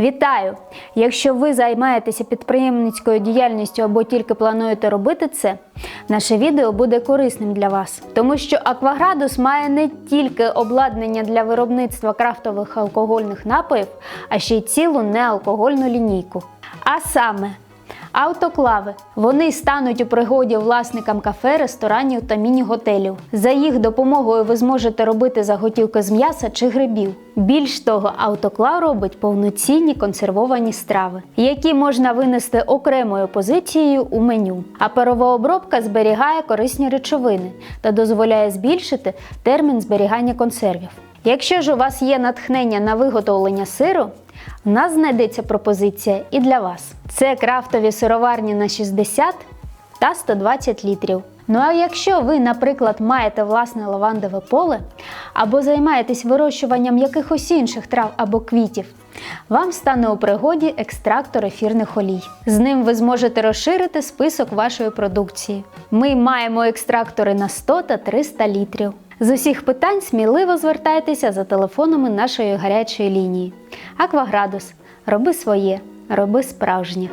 Вітаю! Якщо ви займаєтеся підприємницькою діяльністю або тільки плануєте робити це, наше відео буде корисним для вас, тому що Акваградус має не тільки обладнання для виробництва крафтових алкогольних напоїв, а ще й цілу неалкогольну лінійку. А саме Автоклави. Вони стануть у пригоді власникам кафе, ресторанів та міні-готелів. За їх допомогою ви зможете робити заготівки з м'яса чи грибів. Більш того, автоклав робить повноцінні консервовані страви, які можна винести окремою позицією у меню. А парова обробка зберігає корисні речовини та дозволяє збільшити термін зберігання консервів. Якщо ж у вас є натхнення на виготовлення сиру, в нас знайдеться пропозиція і для вас. Це крафтові сироварні на 60 та 120 літрів. Ну а якщо ви, наприклад, маєте власне лавандове поле або займаєтесь вирощуванням якихось інших трав або квітів, вам стане у пригоді екстрактор ефірних олій. З ним ви зможете розширити список вашої продукції. Ми маємо екстрактори на 100 та 300 літрів. З усіх питань сміливо звертайтеся за телефонами нашої гарячої лінії. Акваградус. Роби своє, роби справжнє.